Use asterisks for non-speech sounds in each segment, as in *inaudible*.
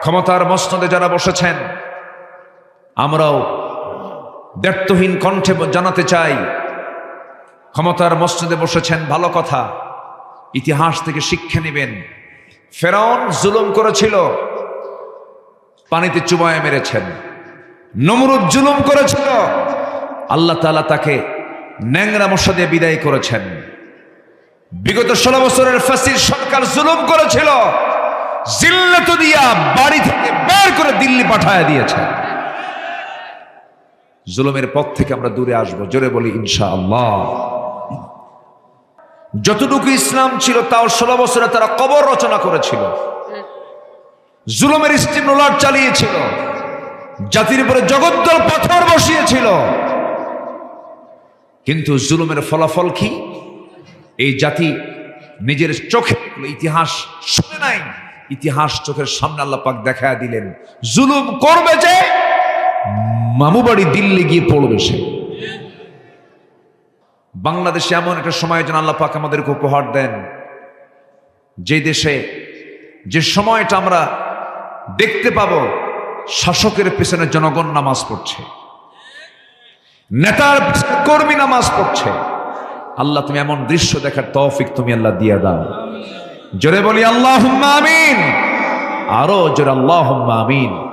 ক্ষমতার মসনদে যারা বসেছেন, আমরাও দ্ব্যর্থহীন কণ্ঠে জানাতে চাই, ক্ষমতার মসজিদে বসেছেন ভালো কথা, ইতিহাস থেকে শিক্ষা নেবেন। ফেরাউন জুলুম করেছিল, পানিতে চুবায় মেরেছেন। নমরুদ জুলুম করেছিল, আল্লাহ তাআলা তাকে ন্যাংরা মশা দিয়ে বিদায় করেছেন। বিগত ষোলো বছরের ফাসির সরকার জুলুম করেছিল জিল্লাত দিয়া বাড়ি থেকে বের করে দিল্লি পাঠায় দিয়েছে। জুলুমের পথ থেকে আমরা দূরে আসব, জোরে বলি ইনশা আল্লাহ যতটুকু ইসলাম ছিল, তাও ষোলো বছরে তারা কবর রচনা করেছিল। জুলুমের স্টিমুলার চালিয়েছিল। জাতির উপরে জগদ্দল পাথর বসিয়েছিল। কিন্তু জুলুমের ফলাফল কি? এই জাতি নিজের চোখে ইতিহাস শুনে নাই। ইতিহাস চোখের সামনে আল্লাহ পাক দেখায় দিলেন। জুলুম করবে যে মামু বাড়ি দিল্লি গিয়ে পড়বে সে। বাংলাদেশে এমন একটা সময় যেন আল্লাহ পাক আমাদেরকে উপহার দেন। যে দেশে যে সময়টা আমরা দেখতে পাবো, শাসকের পেছনে জনগণ নামাজ পড়ছে। নেতার কর্মী নামাজ পড়ছে। আল্লাহ তুমি এমন দৃশ্য দেখার তৌফিক তুমি আল্লাহ দিয়ে দাও। জোরে বলি আল্লাহ আমিন। আরও জোরে আল্লাহ আমিন।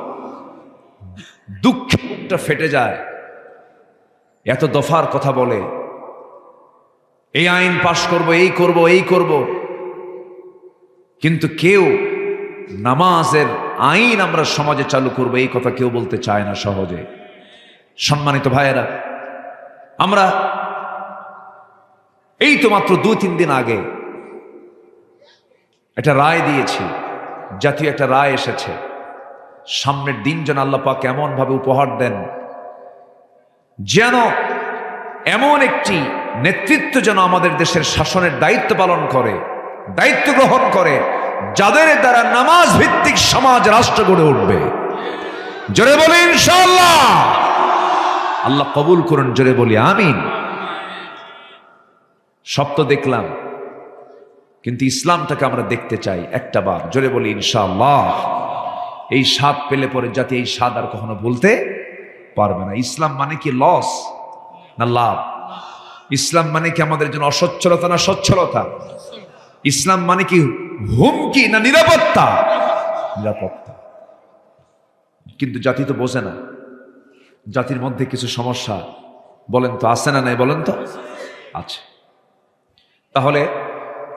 দুঃখে বুকটা ফেটে যায়। এত দফার কথা বলে। এই আইন পাশ করব, এই করব এই করব। কিন্তু কেউ নামাজের আইন আমরা সমাজে চালু করব, এই কথা কেউ বলতে চায় না সহজে। সম্মানিত ভাইয়েরা, আমরা এই তো মাত্র দুই তিন দিন আগে একটা রায় দিয়েছি। জাতীয় একটা রায় এসেছে। সামনের দিন যেন আল্লাহ পাক এমন ভাবে উপহার দেন, যেন এমন একটি নেতৃত্ব যেন আমাদের দেশের শাসনের দায়িত্ব পালন করে, দায়িত্ব গ্রহণ করে, যাদের দ্বারা নামাজ ভিত্তিক সমাজ রাষ্ট্র গড়ে উঠবে। জোরে বলি ইনশাআল্লাহ। আল্লাহ কবুল করুন, জোরে বলি আমিন। সব তো দেখলাম। কিন্তু ইসলামটাকে আমরা দেখতে চাই একটা বার। জোরে বলি, ইনশাআল্লাহ। এই স্বাদ পেলে পরে যাতে এই স্বাদ আর কখনো ভুলতে পারবে না। ইসলাম মানে কি লস না লাভ? ইসলাম মানে কি আমাদের জন্য অসচ্ছলতা না সচ্ছলতা? ইসলাম মানে কি হুমকি না নিরাপত্তা? নিরাপত্তা। কিন্তু জাতি তো বোঝে না। জাতির মধ্যে কিছু সমস্যা। বলেন তো, আছে না নাই বলেন তো? আছে। তাহলে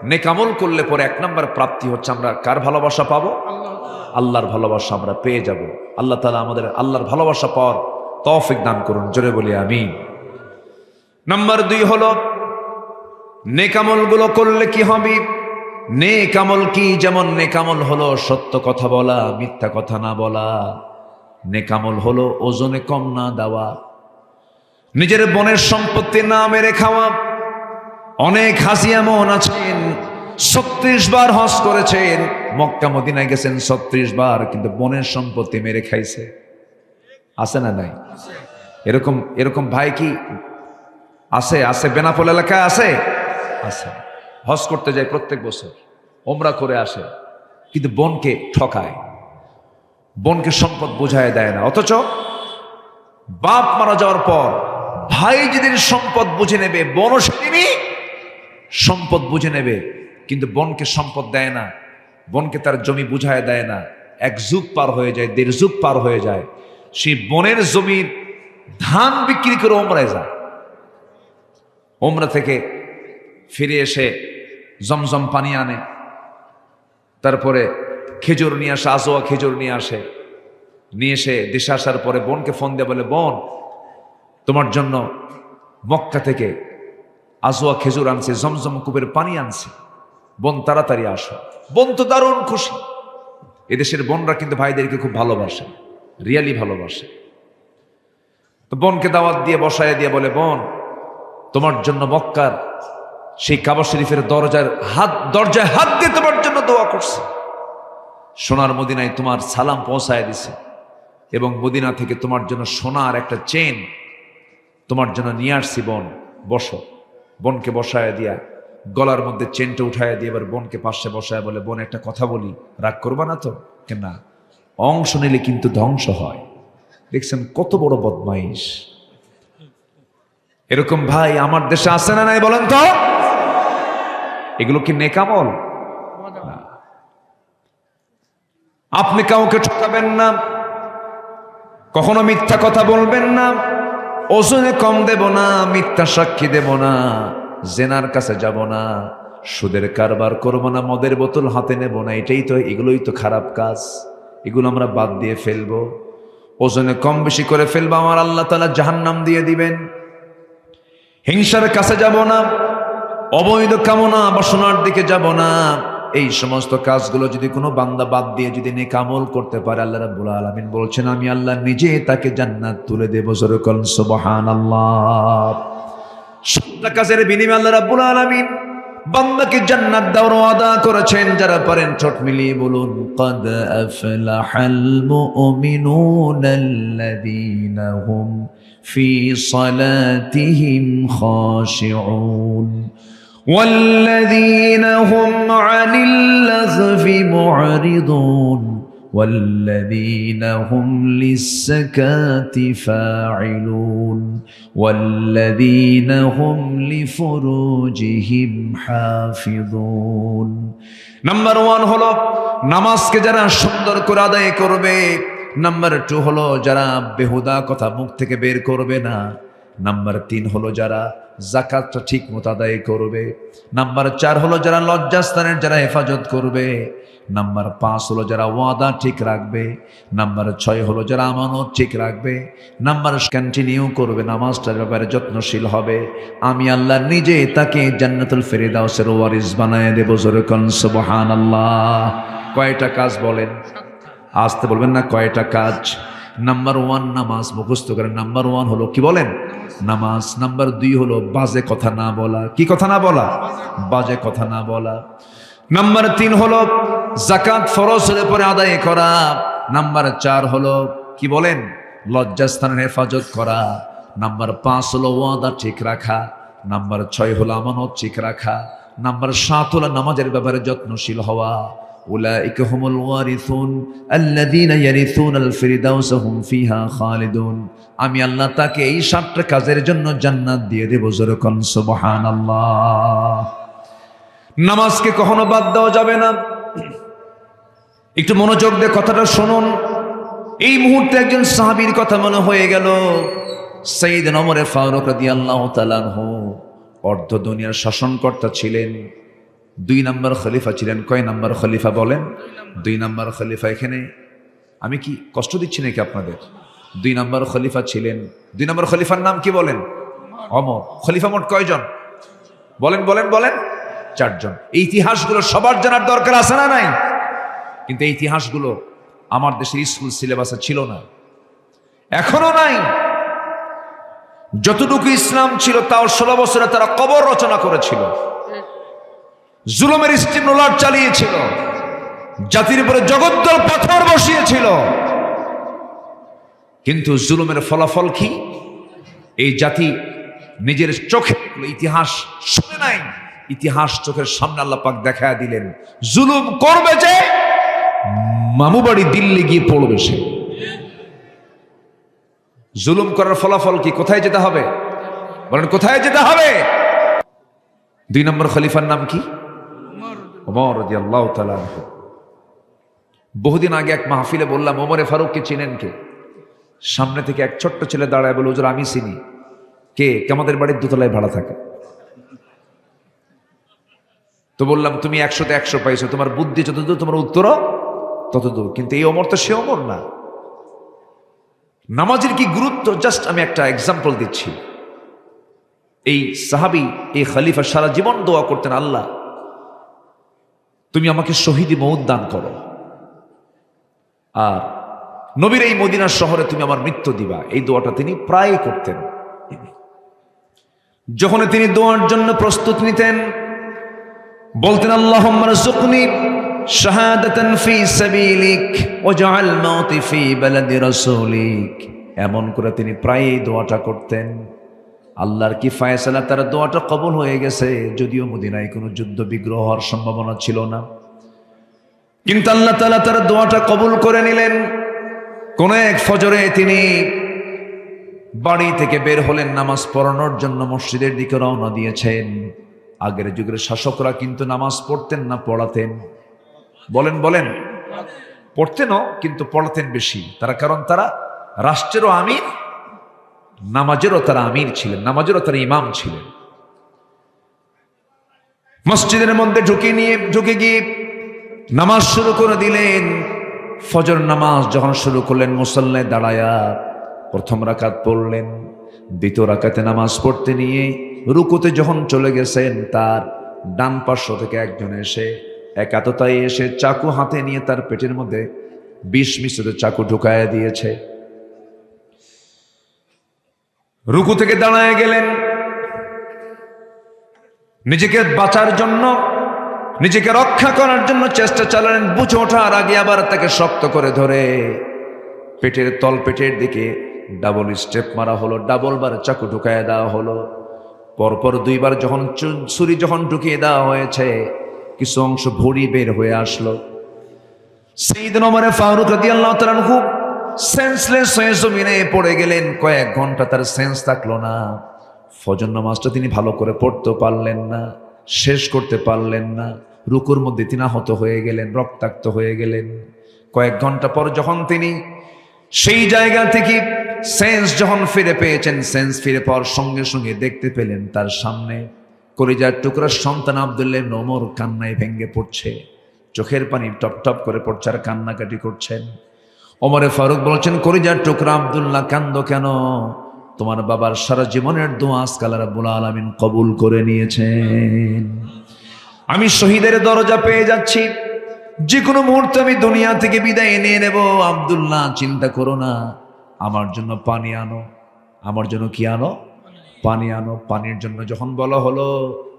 নেকামল করলে পরে এক নম্বর প্রাপ্তি হচ্ছে আমরা কার ভালোবাসা পাবো? আল্লাহর ভালোবাসা আমরা পেয়ে যাব। আল্লাহ তালা আমাদের আল্লাহর ভালোবাসা পাওয়ার তৌফিক দান করুন। জোরে বলি আমি নাম্বার দুই হলো নেকামলগুলো করলে কি হবে? নেকামল কি? যেমন নেকামল হলো সত্য কথা বলা, মিথ্যা কথা না বলা। নেকামল হলো ওজনে কম না দেওয়া। নিজের বনের সম্পত্তি না মেরে খাওয়া। অনেক হাসি এমন আছেন, ছত্রিশ বার হজ করেছেন, মক্কা, মদিনায় গেছেন ছত্রিশ বার, কিন্তু বনের সম্পত্তি মেরে খাইছে। আছে না নাই? এরকম এরকম ভাই কি আছে? আছে বেনাপোল এলাকায় আছে? আছে। হজ করতে যায় প্রত্যেক বছর, ওমরা করে আসে, কিন্তু বনকে ঠকায়। বনকে সম্পদ বোঝায় দেয় না। অথচ বাপ মারা যাওয়ার পর ভাই যেদিন সম্পদ বুঝে নেবে, বনও সেদিনই সম্পদ বুঝে নেবে, কিন্তু বনকে সম্পদ দেয় না। বনকে তার জমি বুঝায় দেয় না। এক যুগ পার হয়ে যায়, দেড় যুগ পার হয়ে যায়। সেই বনের জমির ধান বিক্রি করে ওমরায় যায়। ওমরা থেকে ফিরে এসে জমজম পানি আনে। তারপরে খেজুর নিয়ে আসে, আজোয়া খেজুর নিয়ে আসে। নিয়ে এসে দেশে আসার পরে বোনকে ফোন দিয়ে, বলে, বোন, তোমার জন্য মক্কা থেকে আজোয়া খেজুর আনছে, জমজম কুবের পানি আনছে। বোন, তাড়াতাড়ি আসো। বোন তো দারুণ খুশি। এদেশের বোনরা কিন্তু ভাইদেরকে খুব ভালোবাসে, রিয়ালি ভালোবাসে। তো বোনকে দাওয়াত দিয়ে, বসায় দিয়ে বলে, বোন, তোমার জন্য মক্কার সেই কাবা শরীফের দরজার হাত, দরজায় হাত দিয়ে তোমার জন্য দোয়া করছে। সোনার মদিনায় তোমার সালাম পৌঁছায় দিছে এবং মদিনা থেকে তোমার জন্য সোনার একটা চেন তোমার জন্য নিয়ে আসছি, বোন, বসো। বোনকে বসায় দিয়া, গলার মধ্যে চেনটা উঠায় দিয়ে এবার বোনকে পাশে বসায় বলে, বোন, একটা কথা বলি, রাগ করবা না তো? না। অংশ নিলে কিন্তু ধ্বংস হয়। দেখছেন কত বড় বদমাইশ। এরকম ভাই আমার দেশে আসে না নাই বলেন তো? এগুলো কি নেকামল। আপনি কাউকে ঠকাবেন না, কখনো মিথ্যা কথা বলবেন না। ওজনে কম দেব না, মিথ্যা সাক্ষী দেব না, জেনার কাছে যাব না, সুদের কারবার করব না, মদের বোতল হাতে নেব না, এটাই তো, এগুলোই তো খারাপ কাজ, এগুলো আমরা বাদ দিয়ে ফেলব। ওজনে কম বেশি করে ফেলব, আমার আল্লাহ তালা জাহান্নাম দিয়ে দিবেন। হিংসার কাছে যাব না, অবৈধ কামনা বাসনার দিকে যাব না এই সমস্ত কাজগুলো যদি কোনো বান্দা বাদ দিয়ে যদি নিকামল করতে পারে, আল্লাহ রাব্বুল আলামিন বলছেন, আমি আল্লাহ নিজে তাকে জান্নাত তুলে দেব সরকল সুবহানাল্লাহ। সত্তা কাজের বিনিময়ে আল্লাহ রাব্বুল আলামিন বান্দাকে জান্নাত দেওয়ার ওয়াদা করেছেন, যারা পারেন ছোট মিলিয়ে বলুন, কদ আফলাহাল মুমিনুন আল্লাযীনা হুম ফি সালাতিহিম খাশিউন। والذين هم عن اللغو معرضون والذين هم للزكاة فاعلون والذين هم لفروجهم حافظون নাম্বার ওয়ান হলো নামাজকে যারা সুন্দর করে আদায় করবে নাম্বার টু হলো যারা বেহুদা কথা মুখ থেকে বের করবে না নাম্বার তিন হলো যারা জাকাতটা ঠিক মতো আদায় করবে। নাম্বার চার হলো যারা লজ্জাস্থানের, যারা হেফাজত করবে। নাম্বার পাঁচ হলো যারা ওয়াদা ঠিক রাখবে। নাম্বার ছয় হলো যারা আমানত ঠিক রাখবে। নাম্বার কন্টিনিউ করবে, নামাজটার ব্যাপারে যত্নশীল হবে। আমি আল্লাহ নিজে তাকে জান্নাতুল ফেরিদাউসের ওয়ারিস বানায় দেব, জোরকন সুবহান আল্লাহ কয়টা কাজ বলেন? আসতে বলবেন না, কয়টা কাজ? নাম্বার ওয়ান নামাজ মুখস্থ করেন। নাম্বার ওয়ান হলো কি বলেন? নামাজ নাম্বার দুই হলো বাজে কথা না বলা। কি কথা না বলা? বাজে কথা না বলা। নাম্বার তিন হলো জাকাত ফরজের পরে আদায় করা। নাম্বার চার হলো কি বলেন? লজ্জাস্থানের হেফাজত করা। নাম্বার পাঁচ হলো ওয়াদা ঠিক রাখা। নাম্বার ছয় হলো আমানত ঠিক রাখা। নাম্বার সাত হলো নামাজের ব্যাপারে যত্নশীল হওয়া। أولئك هم الوارثون الذين يرثون الفردوس هم فيها خالدون আমি আল্লাহ তাকে এই সাতটা কাজের জন্য জান্নাত দিয়ে দেব যেরকম সুবহানাল্লাহ নামাজকে কখনো বাদ দেওয়া যাবে না একটু মনোযোগ দিয়ে কথাটা শুনুন এই মুহূর্তে একজন সাহাবীর কথা মনে হয়ে গেল সঈদ নমরে ফারুক রাদিয়াল্লাহু তাআলা আনহু অর্ধ দুনিয়ার শাসনকর্তা ছিলেন দুই নম্বর খলিফা ছিলেন। কয় নম্বর খলিফা বলেন? দুই নম্বর খলিফা এখানে। আমি কি কষ্ট দিচ্ছি নাকি আপনাদের? দুই নম্বর খলিফা ছিলেন। দুই নম্বর খলিফার নাম কি বলেন? অমর। খলিফা মোট কয়জন? বলেন বলেন বলেন। চারজন। এই ইতিহাসগুলো সবার জানার দরকার আছে না নাই? কিন্তু এই ইতিহাসগুলো আমার দেশের স্কুল সিলেবাসে ছিল না। এখনও নাই। যতটুকু ইসলাম ছিল, তাও ষোলো বছরে তারা কবর রচনা করেছিল। জুলুমের স্টিমুলার চালিয়েছিল। জাতির উপরে জগদ্দল পাথর বসিয়েছিল। কিন্তু জুলুমের ফলাফল কি? এই জাতি নিজের চোখে ইতিহাস শুনে নাই। ইতিহাস চোখের সামনে আল্লাহ পাক দেখা দিলেন। জুলুম করবে যে মামু বাড়ি দিল্লি গিয়ে পড়বে সে। জুলুম করার ফলাফল কি? কোথায় যেতে হবে? বলেন, কোথায় যেতে হবে? দুই নম্বর খলিফার নাম কি? ওমর রাদিয়াল্লাহু তাআলা আনহু। বহুদিন আগে এক মাহফিলে বললাম, ওমরে ফারুককে চিনেন কে? সামনে থেকে এক ছোট্ট ছেলে দাঁড়ায় বলে হুজুর, আমি চিনি। কে? আমাদের বাড়ির দোতলায় ভাড়া থাকে? তো বললাম, তুমি একশোতে একশো পাইছো, তোমার বুদ্ধি যতদূর, তোমার উত্তরও ততদূর। কিন্তু এই অমর তো সে অমর না। নামাজের কি গুরুত্ব? জাস্ট আমি একটা এক্সাম্পল দিচ্ছি। এই সাহাবি, এই খালিফা সারা জীবন দোয়া করতেন আল্লাহ। তুমি আমাকে শহীদি মৌদ দান করো। আর নবীর এই মদিনার শহরে তুমি আমার মৃত্যু দিবা। এই দোয়াটা তিনি প্রায় করতেন। যখন তিনি দোয়ার জন্য প্রস্তুত নিতেন, বলতেন আল্লাহ এমন করে তিনি প্রায় দোয়াটা করতেন। আল্লাহর কি ফায়সালা? তার দোয়াটা কবল হয়ে গেছে। যদিও মদিনায় কোনো যুদ্ধ বিগ্রহ হওয়ার সম্ভাবনা ছিল না। কিন্তু আল্লাহ তালা তার দোয়াটা কবুল করে নিলেন। কোন এক ফজরে তিনি বাড়ি থেকে বের হলেন, নামাজ পড়ানোর জন্য মসজিদের দিকে রওনা দিয়েছেন। আগের যুগের শাসকরা কিন্তু নামাজ পড়তেন না, পড়াতেন। বলেন বলেন। পড়তেনও, কিন্তু পড়াতেন বেশি। তারা কারণ তারা রাষ্ট্রেরও আমির নামাজেরও তারা আমির ছিলেন, নামাজেরও তারা ইমাম ছিলেন। মসজিদের মধ্যে ঢুকে নিয়ে, ঢুকে গিয়ে নামাজ শুরু করে দিলেন। ফজর নামাজ যখন শুরু করলেন মুসল্লায় দাঁড়ায়া প্রথম রাকাত পড়লেন, দ্বিতীয় রাকাতে নামাজ পড়তে নিয়ে রুকুতে যখন চলে গেছেন, তার ডান পার্শ্ব থেকে একজন এসে একাততায় এসে চাকু হাতে নিয়ে তার পেটের মধ্যে বিষ মিশ্রিত চাকু ঢুকায় দিয়েছে। রুকু থেকে দাঁড়ায় গেলেন। নিজেকে বাঁচার জন্য, নিজেকে রক্ষা করার জন্য চেষ্টা চালালেন, বুঝে ওঠার আগে আবার তাকে শক্ত করে ধরে। পেটের তল পেটের দিকে ডাবল স্টেপ মারা হলো ডাবল বার চাকু ঢুকায় দেওয়া হলো। পরপর দুইবার যখন ছুরি যখন ঢুকিয়ে দেওয়া হয়েছে, কিছু অংশ ভরি বের হয়ে আসলো। সেই দিন আমার ফারুক রাদি আল্লাহ খুব সেন্সলেস হয়ে জমিনে পড়ে গেলেন। কয়েক ঘণ্টা তার সেন্স থাকল না। ফজর নামাজটা তিনি ভালো করে পড়তে পারলেন না, শেষ করতে পারলেন না। রুকুর মধ্যে তিনি আহত হয়ে গেলেন, রক্তাক্ত হয়ে গেলেন। কয়েক ঘণ্টা পর যখন তিনি সেই জায়গা থেকে সেন্স যখন ফিরে পেয়েছেন সেন্স ফিরে পাওয়ার সঙ্গে সঙ্গে দেখতে পেলেন তার সামনে করিজার টুকরার সন্তান আবদুল্লাহ নমর কান্নায় ভেঙ্গে পড়ছে। চোখের পানি টপ টপ করে পড়ছে আর কান্নাকাটি করছেন। ওমরে ফারুক বলছেন করিজার টুকরা আবদুল্লাহ, কান্দ কেন? তোমার বাবার সারা জীবনের দোয়া আজকাল রাব্বুল আলামিন কবুল করে নিয়েছেন। আমি শহীদের দরজা পেয়ে যাচ্ছি। যে কোনো মুহূর্তে আমি দুনিয়া থেকে বিদায় নিয়ে নেব। আবদুল্লাহ, চিন্তা করো না। আমার জন্য পানি আনো। আমার জন্য কি আনো? পানি আনো। পানির জন্য যখন বলা হলো,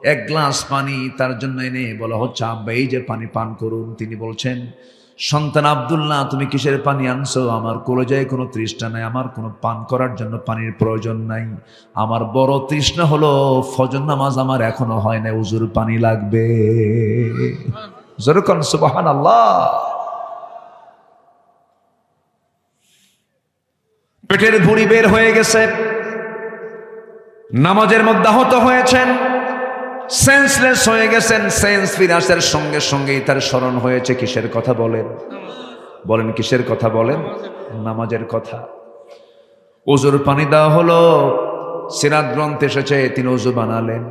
এক গ্লাস পানি তার জন্য এনে বলা হচ্ছে, আব্বা, এই যে পানি পান করুন। তিনি বলছেন সন্তান আবদুল্লাহ, তুমি কিসের পানি আনছো? আমার কলেজায় কোনো তৃষ্ণা নাই, আমার কোনো পান করার জন্য পানির প্রয়োজন নাই। আমার বড় তৃষ্ণা হলো ফজর নামাজ আমার এখনও হয় না উজুর পানি লাগবে। আল্লাহ পেটের ভুড়ি বের হয়ে গেছে। নামাজের মধ্যে আহত হয়েছেন। সেন্সলেস হয়ে গেছেন সেন্স ফিরাসের সঙ্গে সঙ্গেই তার স্মরণ হয়েছে, কিসের কথা বলেন? বলেন, কিসের কথা বলেন? নামাজের কথা। ওজুর পানি দেওয়া হলো, সিরাত গ্রন্থ এসেছে, তিনি ওজু বানালেন।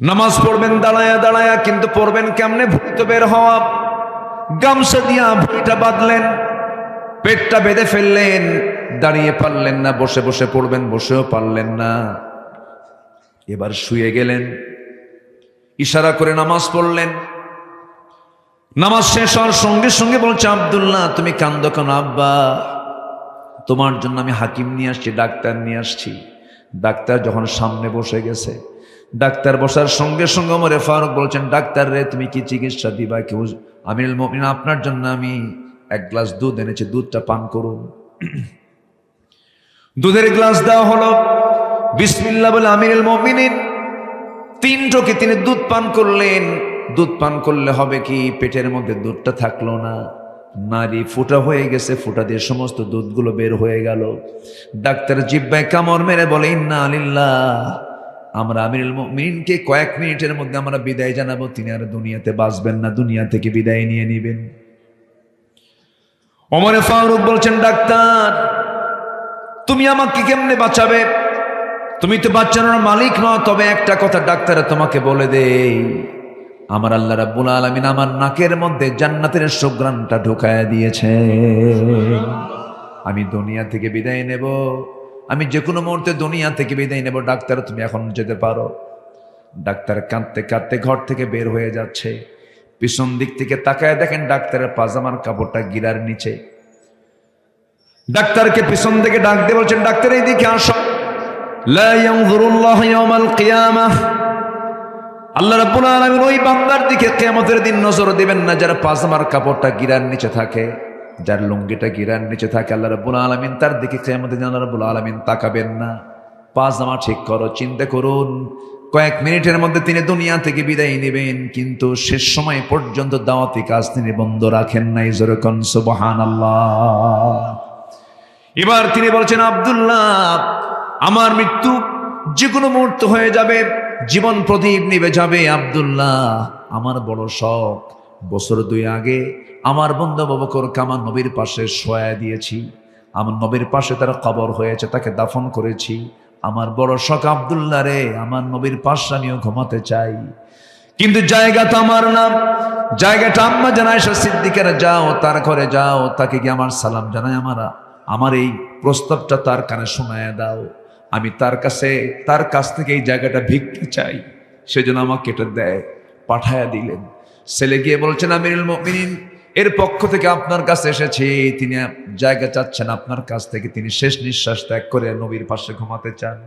নামাজ পড়বেন, দাঁড়ায়া দাঁড়ায়া, কিন্তু পড়বেন কেমনে? ভুড়িতে বের হওয়া। গামছা দিয়া ভুড়িটা বাঁধলেন, পেটটা বেঁধে ফেললেন, দাঁড়িয়ে পারলেন না, বসে বসে পড়বেন, বসেও পারলেন না। এবার শুয়ে গেলেন, ইশারা করে নামাজ পড়লেন। নামাজ শেষ হওয়ার সঙ্গে সঙ্গে বলছে, আবদুল্লাহ, তুমি কান্দ কেন? আব্বা, তোমার জন্য আমি হাকিম নিয়ে আসছি, ডাক্তার নিয়ে আসছি। ডাক্তার যখন সামনে বসে গেছে, ডাক্তার বসার সঙ্গে সঙ্গে আমার ফারুক বলছেন, ডাক্তার রে, তুমি কি চিকিৎসা দিবা? কেউ আমিরুল মমিন আপনার জন্য আমি এক গ্লাস দুধ এনেছি, দুধটা পান করুন। দুধের গ্লাস দেওয়া হলো। বিসমিল্লা বলে, আমিরুল মমিনিন। তিন টোকে তিনি দুধ পান করলেন। দুধ পান করলে হবে কি? পেটের মধ্যে দুধটা থাকল না। নারী ফুটা হয়ে গেছে, ফুটা দিয়ে সমস্ত দুধগুলো বের হয়ে গেল। ডাক্তার জিব্বায় কামড় মেরে বলে, ইন্না আলিল্লাহ আমরা আমিরুল মুমিনকে কয়েক মিনিটের মধ্যে আমরা বিদায় জানাব। তিনি আর দুনিয়াতে বাঁচবেন না, দুনিয়া থেকে বিদায় নিয়ে নেবেন। ওমরে ফারুক বলছেন, ডাক্তার, তুমি আমাকে কেমনে বাঁচাবে? তুমি তো বাচ্চানোর মালিক নও, তবে একটা কথা ডাক্তারে তোমাকে বলে দেই। আমার আল্লাহ রাব্বুল আলামিন আমার নাকের মধ্যে জান্নাতের সুগ্রানটা ঢুকায় দিয়েছে। আমি দুনিয়া থেকে বিদায় নেব। আমি যে কোনো মুহূর্তে দুনিয়া থেকে বিদায় নেব। ডাক্তার, তুমি এখন যেতে পারো। ডাক্তার কাঁদতে কাঁদতে ঘর থেকে বের হয়ে যাচ্ছে। পিছন দিক থেকে তাকায় দেখেন ডাক্তারের পাজামার কাপড়টা গিরার নিচে। ডাক্তারকে পিছন থেকে ডাক দিয়ে বলছেন, ডাক্তার এই দিকে আসো। আল্লাহ রাব্বুল আলামিন ওই বান্দার দিকে কিয়ামতের দিন নজর দিবেন না, যার পাজামার কাপড়টা গিরার নিচে থাকে, যার লুঙ্গিটা গিরার নিচে থাকে। আল্লাহ রাব্বুল আলামিন তার দিকে কিয়ামতের দিন আল্লাহ রাব্বুল আলামিন তাকাবেন না। পাজামা ঠিক করো, চিন্তা করুন। কয়েক মিনিটের মধ্যে তিনি দুনিয়া থেকে বিদায় নেবেন, কিন্তু শেষ সময় পর্যন্ত দাওয়াতি কাজ তিনি বন্ধ রাখেন নাই যেরকম সুবহান এবার তিনি বলছেন, আব্দুল্লাহ আমার মৃত্যু যে কোনো মুহূর্ত হয়ে যাবে, জীবন প্রদীপ নিবে যাবে, আব্দুল্লাহ। আমার বড় শখ। বছর দুই আগে আমার বন্ধু বাবকরকে আমার নবীর পাশে শোয়া দিয়েছি। আমার নবীর পাশে তার কবর হয়েছে, তাকে দাফন করেছি। আমার বড় শখ, আব্দুল্লাহ রে, আমার নবীর পাশে আমিও ঘুমাতে চাই। কিন্তু জায়গা তো আমার নাম জায়গাটা আম্মা জানায় সিদ্দিকের যাও, তার ঘরে যাও, তাকে কি আমার সালাম জানাই আমার আমার এই প্রস্তাবটা তার কানে শোনায় দাও। আমি তার কাছে, তার কাছ থেকে এই জায়গাটা ভিক্ষে চাই। সেজন্য আমাকে এটা দেয়, পাঠায়া দিলেন। ছেলে গিয়ে বলছেন, আমিরুল মুমিনিন, এর পক্ষ থেকে আপনার কাছে এসেছি। তিনি জায়গা চাচ্ছেন আপনার কাছ থেকে। তিনি শেষ নিঃশ্বাস ত্যাগ করে নবীর পাশে ঘুমাতে চান।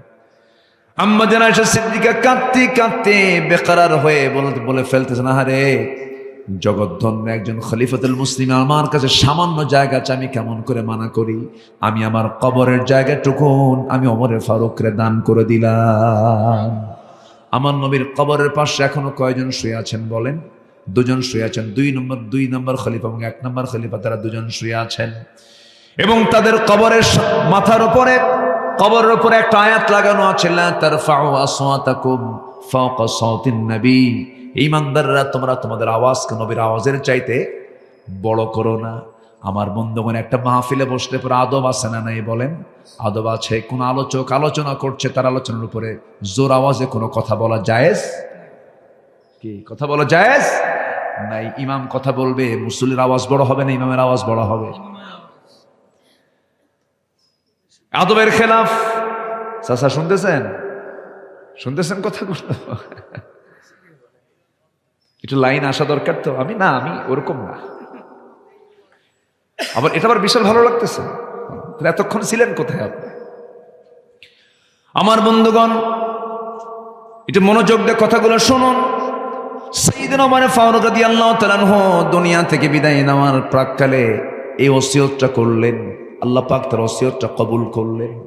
আম্মা জানা এসে সিদ্দিকা কাঁদতে কাঁদতে বেকারার হয়ে বলে বলে ফেলতেছেন, আহারে জগৎধন্য একজন খলিফতুল মুসলিম, আমার কাছে সামান্য জায়গা আমি কেমন করে মানা করি? আমি আমার কবরের জায়গাটুকুন আমি অমরের ফারুকরে দান করে দিলাম। আমার নবীর কবরের পাশে এখনও কয়জন শুয়ে আছেন বলেন? দুজন শুয়ে আছেন, দুই নম্বর দুই নম্বর খলিফা এবং এক নম্বর খলিফা, তারা দুজন শুয়ে আছেন। এবং তাদের কবরের মাথার উপরে, কবরের উপরে একটা আয়াত লাগানো আছে নবী। ঈমানদাররা তোমরা তোমাদের আওয়াজকে নবীর আওয়াজের চাইতে বড় করো না। আমার বন্ধুগণ, একটা মাহফিলে বসলে পরে আদব আছে না নাই বলেন? আদব আছে, কোন আলোচক আলোচনা করছে, তার আলোচনার উপরে জোর আওয়াজে কোনো কথা বলা জায়েজ? কি, কথা বলা জায়েজ? নাই, ইমাম কথা বলবে, মুসল্লির আওয়াজ বড় হবে না, ইমামের আওয়াজ বড় হবে? আদবের খেলাফ, চাচা শুনতেছেন? শুনতেছেন কথাগুলো? একটু লাইন আসা দরকার তো। আমি, না, আমি ওরকম না। আবার এটা আবার বিশাল ভালো লাগতেছে। এতক্ষণ ছিলেন কোথায় আপনি? আমার বন্ধুগণ এটা মনোযোগ দিয়ে কথাগুলো শুনুন। সেইদিন আমার ফারুক রাদিয়াল্লাহু তাআলা আনহু দুনিয়া থেকে বিদায় নেওয়ার প্রাককালে এই ওসিয়তটা করলেন। আল্লাহ পাক তার ওসিয়তটা কবুল করলেন।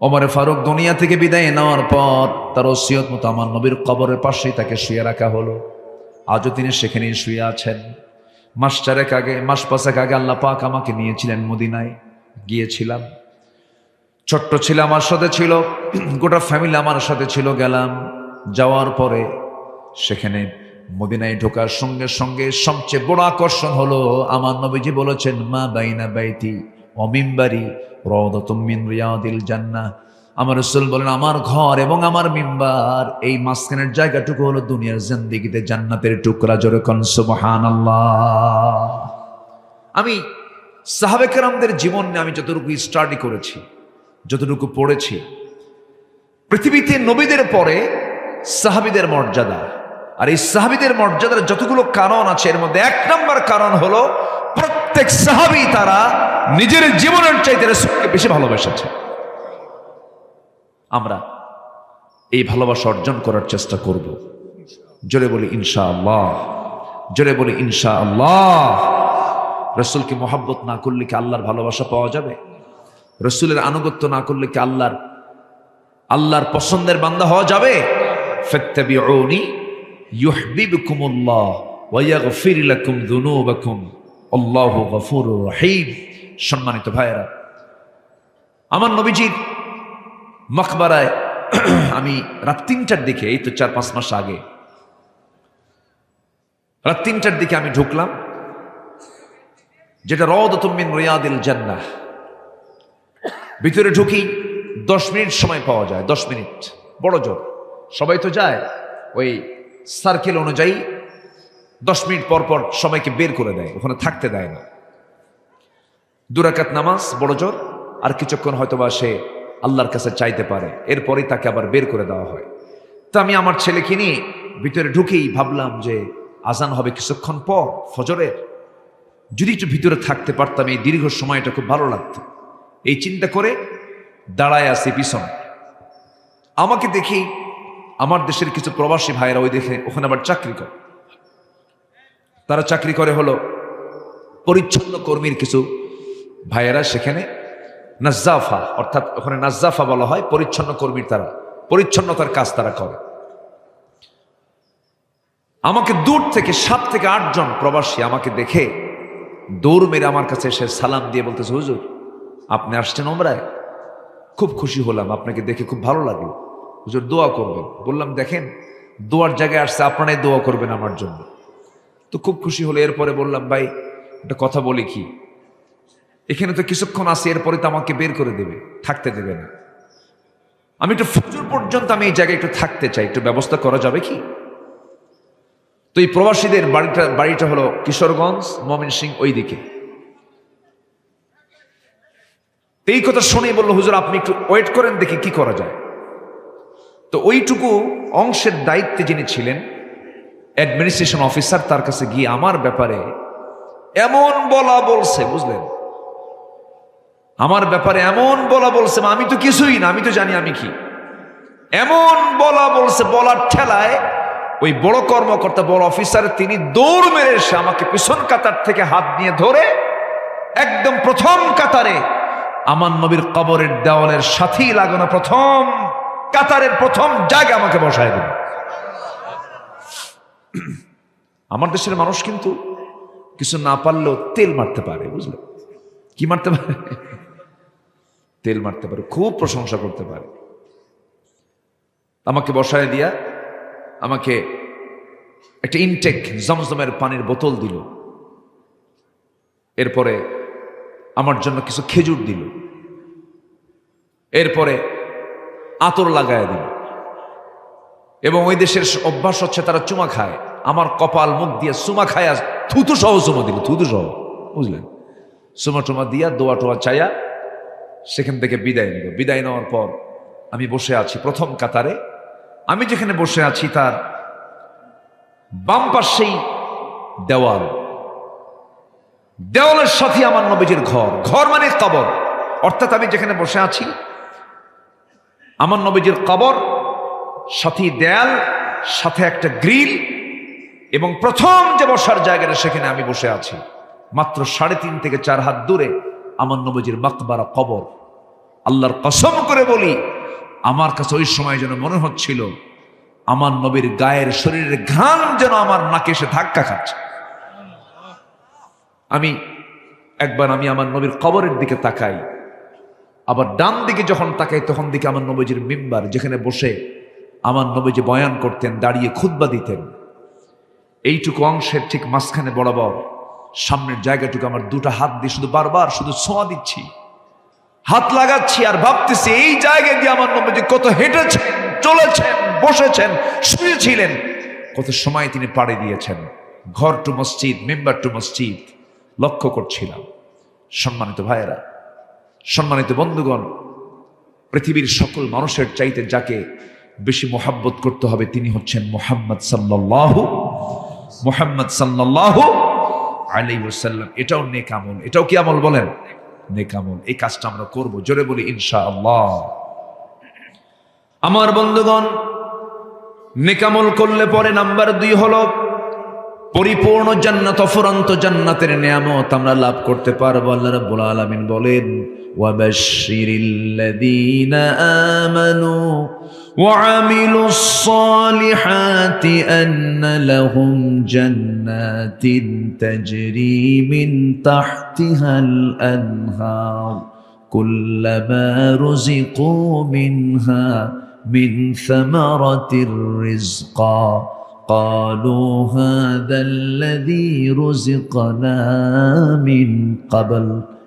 ওমরে ফারুক দুনিয়া থেকে বিদায় নেওয়ার পর তার ওসিয়ত মতো আমার নবীর কবরের পাশেই তাকে শুয়ে রাখা হলো। আজও তিনি সেখানেই শুয়ে আছেন। মাস চারেক আগে, মাস পাঁচেক আগে আল্লাহ পাক আমাকে নিয়েছিলেন মদিনায়। গিয়েছিলাম। ছোট্ট ছিল আমার সাথে ছিল, গোটা ফ্যামিলি আমার সাথে ছিল, গেলাম। যাওয়ার পরে সেখানে মদিনায় ঢোকার সঙ্গে সঙ্গে সবচেয়ে বড় আকর্ষণ হলো, আমার নবীজি বলেছেন, মা বাইনা বাইতি অমিম্বারি রদতমিন রিয়াদিল জান্নাহ। আমার রসুল বলেন, আমার ঘর এবং আমার মিম্বার, এই মাঝখানের জায়গাটুকু হলো দুনিয়ার জিন্দিগিতে জান্নাতের টুকরা জোরে কনসুবহান আমি সাহাবেকেরামদের জীবন নিয়ে আমি যতটুকু স্টাডি করেছি, যতটুকু পড়েছি, পৃথিবীতে নবীদের পরে সাহাবিদের মর্যাদা, আর এই সাহাবিদের মর্যাদার যতগুলো কারণ আছে, এর মধ্যে এক নম্বর কারণ হলো প্রত্যেক সাহাবি তারা নিজের জীবনের চাইতে রসুলকে বেশি ভালোবেসেছে। আমরা এই ভালোবাসা অর্জন করার চেষ্টা করব। জোরে বলি ইনশা আল্লাহ জোরে বলি ইনশা আল্লাহ রসুলকে মহাব্বত না করলে কি আল্লাহর ভালোবাসা পাওয়া যাবে? রসুলের আনুগত্য না করলে কি আল্লাহর আল্লাহর পছন্দের বান্দা হওয়া যাবে? সম্মানিত ভাইয়েরা, আমার নবীজির মকবরায় *clears throat* আমি রাত তিনটার দিকে, এই তো চার পাঁচ মাস আগে, রাত তিনটার দিকে আমি ঢুকলাম, যেটা রদ তুমিন রিয়াদিল জান্নাহ। ভিতরে ঢুকি দশ মিনিট সময় পাওয়া যায়, দশ মিনিট, বড় জোর। সবাই তো যায়, ওই সার্কেল অনুযায়ী দশ মিনিট পর পর সবাইকে বের করে দেয়, ওখানে থাকতে দেয় না। দুরাকাত নামাজ, বড় জোর, আর কিছুক্ষণ হয়তোবা সে আল্লাহর কাছে চাইতে পারে। এরপরেই তাকে আবার বের করে দেওয়া হয়। তো আমি আমার ছেলেকে নিয়ে ভিতরে ঢুকেই ভাবলাম যে আজান হবে কিছুক্ষণ পর, ফজরের। যদি একটু ভিতরে থাকতে পারতাম, এই দীর্ঘ সময়টা খুব ভালো লাগতো। এই চিন্তা করে দাঁড়ায় আসি পিছন। আমাকে দেখি আমার দেশের কিছু প্রবাসী ভাইয়েরা ওই দেখে ওখানে আবার চাকরি করে। তারা চাকরি করে হলো পরিচ্ছন্ন কর্মীর কিছু ভাইয়েরা সেখানে নাজ্জাফা, অর্থাৎ ওখানে নাজ্জাফা বলা হয় পরিচ্ছন্ন কর্মীর তারা পরিচ্ছন্নতার কাজ তারা করে। আমাকে দূর থেকে সাত থেকে আটজন প্রবাসী আমাকে দেখে দৌড় মেরে আমার কাছে এসে সালাম দিয়ে বলতেছে, হুজুর, আপনি আসছেন ওমরায়? খুব খুশি হলাম, আপনাকে দেখে খুব ভালো লাগল। হুজুর, দোয়া করবেন। বললাম, দেখেন, দোয়ার জায়গায় আসছে, আপনারাই দোয়া করবেন আমার জন্য। তো খুব খুশি হলো। এরপরে বললাম, ভাই, একটা কথা বলি কি? এখানে তো কিছুক্ষণ আছে, এরপরে তো আমাকে বের করে দেবে, থাকতে দেবে না। আমি একটু ফজর পর্যন্ত আমি এই জায়গায় একটু থাকতে চাই, একটু ব্যবস্থা করা যাবে কি? তো এই প্রবাসীদের বাড়িটা বাড়িটা হলো কিশোরগঞ্জ মমিন সিং ওই দিকে এই কথা শুনেই বলল, হুজুর, আপনি একটু ওয়েট করেন, দেখি কি করা যায়। তো ওইটুকু অংশের দায়িত্বে যিনি ছিলেন অ্যাডমিনিস্ট্রেশন অফিসার তার কাছে গিয়ে আমার ব্যাপারে এমন বলা বলছে, বুঝলেন? আমার ব্যাপারে এমন বলা বলছে আমি তো কিছুই না, আমি তো জানি আমি কি। এমন বলা বলছে, বলার ঠেলায় ওই বড় কর্মকর্তা, বড় অফিসার, তিনি দৌড় মেরে এসে আমাকে পিছন কাতার থেকে হাত নিয়ে ধরে একদম প্রথম কাতারে আমার নবীর কবরের দেওয়ালের সাথেই লাগানো প্রথম কাতারের প্রথম জায়গা আমাকে বসায় দিল। আমার দেশের মানুষ কিন্তু কিছু না পারলেও তেল মারতে পারে, বুঝলে? কি মারতে পারে? তেল মারতে পারে, খুব প্রশংসা করতে পারে। আমাকে বসায় দিয়া আমাকে একটা ইনটেক জমজমের পানির বোতল দিল। এরপরে আমার জন্য কিছু খেজুর দিল। এরপরে আতর লাগায় দিল। এবং ওই দেশের অভ্যাস হচ্ছে তারা চুমা খায়। আমার কপাল, মুখ দিয়ে চুমা খায় থুতু সহ চুমা দিল, থুতু সহ, বুঝলেন? চুমা টুমা দিয়া দোয়া টোয়া চাইয়া সেখান থেকে বিদায় নিল। বিদায় নেওয়ার পর আমি বসে আছি প্রথম কাতারে। আমি যেখানে বসে আছি তার বাম পাশেই দেওয়াল। দেওয়ালের সাথে আমার নবীজির ঘর। ঘর মানে কবর। অর্থাৎ আমি যেখানে বসে আছি, আমার নবীজির কবর, সাথে দেয়াল, সাথে একটা গ্রিল এবং প্রথম যে বসার জায়গাটা সেখানে আমি বসে আছি। মাত্র সাড়ে তিন থেকে চার হাত দূরে আমার নবীজির মাকবারা কবর। আল্লাহর কসম করে বলি, আমার কাছে ওই সময় যেন মনে হচ্ছিল, আমার নবীর গায়ের শরীরের ঘাম যেন আমার নাকে এসে ধাক্কা খাচ্ছে। আমি, একবার আমি আমার নবীর কবরের দিকে তাকাই। আবার ডান দিকে যখন তাকাই, তখন দিকে আমার নবীজির মেম্বার যেখানে বসে আমার নবীজি বয়ান করতেন, দাঁড়িয়ে খুতবা দিতেন। এইটুকু অংশের ঠিক মাঝখানে বরাবর সামনের জায়গাটুকু আমার দুটো হাত দিয়ে শুধু বারবার শুধু ছোঁয়া দিচ্ছি। হাত লাগাচ্ছি আর ভাবতেছি এই জায়গায় দিয়ে আমার নবীজি কত হেঁটেছেন, চলেছেন, বসেছেন, শুয়েছিলেন, কত সময় তিনি পাড়ি দিয়েছেন। ঘর টু মসজিদ, মেম্বার টু মসজিদ লক্ষ্য করছিলাম। সম্মানিত ভাইয়েরা, সম্মানিত বন্ধুগণ, পৃথিবীর সকল মানুষের চাইতে যাকে বেশি মোহাব্বত করতে হবে তিনি হচ্ছেন মোহাম্মদ সাল্লাল্লাহু মোহাম্মদ সাল্লাল্লাহু আলাইহি ওসাল্লাম এটাও নে কামল এটাও কি আমল বলেন? নে কামল এই কাজটা আমরা করব। জোরে বলি ইনশা আল্লাহ আমার বন্ধুগণ, নেকামল করলে পরে নাম্বার দুই হলো, পরিপূর্ণ জান্নাত, অফুরন্ত জান্নাতের নিয়ামত আমরা লাভ করতে পারব। আল্লাহ রাব্বুল আলামিন বলেন وبشر الذين آمنوا وعملوا الصالحات أن لهم جنات تجري من تحتها الأنهار كلما رزقوا منها من ثمرة الرزق. قالوا هذا الذي رزقنا من قبل.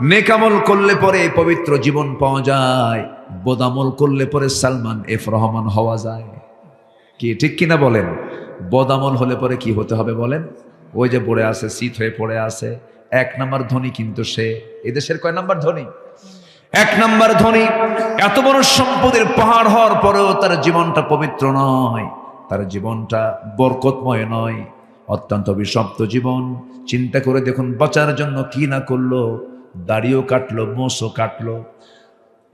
নেকামল করলে পরে পবিত্র জীবন পাওয়া যায়, বদামল করলে পরে সালমান এফ রহমান হওয়া যায়। কি, ঠিক কিনা বলেন? বদামল হলে পরে কি হতে হবে বলেন? ওই যে পড়ে আছে, শীত হয়ে পড়ে আছে, এক নাম্বার ধনী কিন্তু সে। এদেশের কয় নাম্বার ধনী? এক নাম্বার ধনী, এত বড় সম্পদের পাহাড় হওয়ার পরেও তার জীবনটা পবিত্র নয়, তার জীবনটা বরকতময় নয়। অত্যন্ত বিষাক্ত জীবন, চিন্তা করে দেখুন, বাঁচার জন্য কি না করল দাড়িও কাটলো, মোষও কাটলো।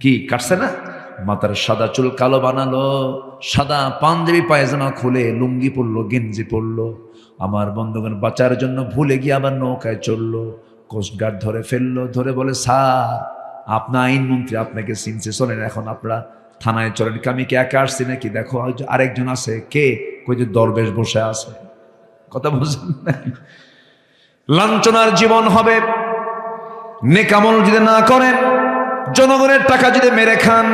কি, কাটছে না? মাথার সাদা চুল কালো বানালো, সাদা পাঞ্জাবি পায়জামা খুলে লুঙ্গি পরলো, গেঞ্জি পরলো। আমার বন্ধুগণ বাঁচার জন্য ভুলে গিয়ে আবার নৌকায় চলল কোস্টগার্ড ধরে ফেলল, ধরে বলে, স্যার আপনার আইনমন্ত্রী আপনাকে চিনছে। শোনেন, এখন আপনারা থানায় চলেন। আমি কি একা আসছি নাকি? দেখো আরেকজন আছে। কে? কই যে দরবেশ বসে আছে? কথা বুঝলেন? লাঞ্ছনার জীবন হবে। নেকামল যদি না করেন জনগণের টাকা যদি মেরে খান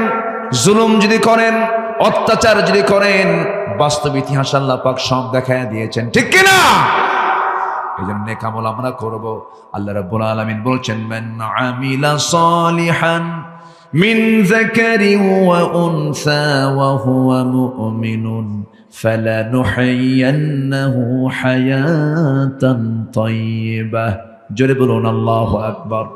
জুলুম যদি করেন অত্যাচার যদি করেন বাস্তব ইতিহাস আল্লাহ পাক সব দেখায় দিয়েছেন ঠিক কিনা এই জন্য নেকামল আমরা করব আল্লাহ রাব্বুল আলামিন বলছেন মান আমিলা সালিহান মিন যাকারিন ওয়া উনসা ওয়া হুয়া মুমিনুন فلنحيينه حياة طيبة জোরে বলুন আল্লাহ আকবার।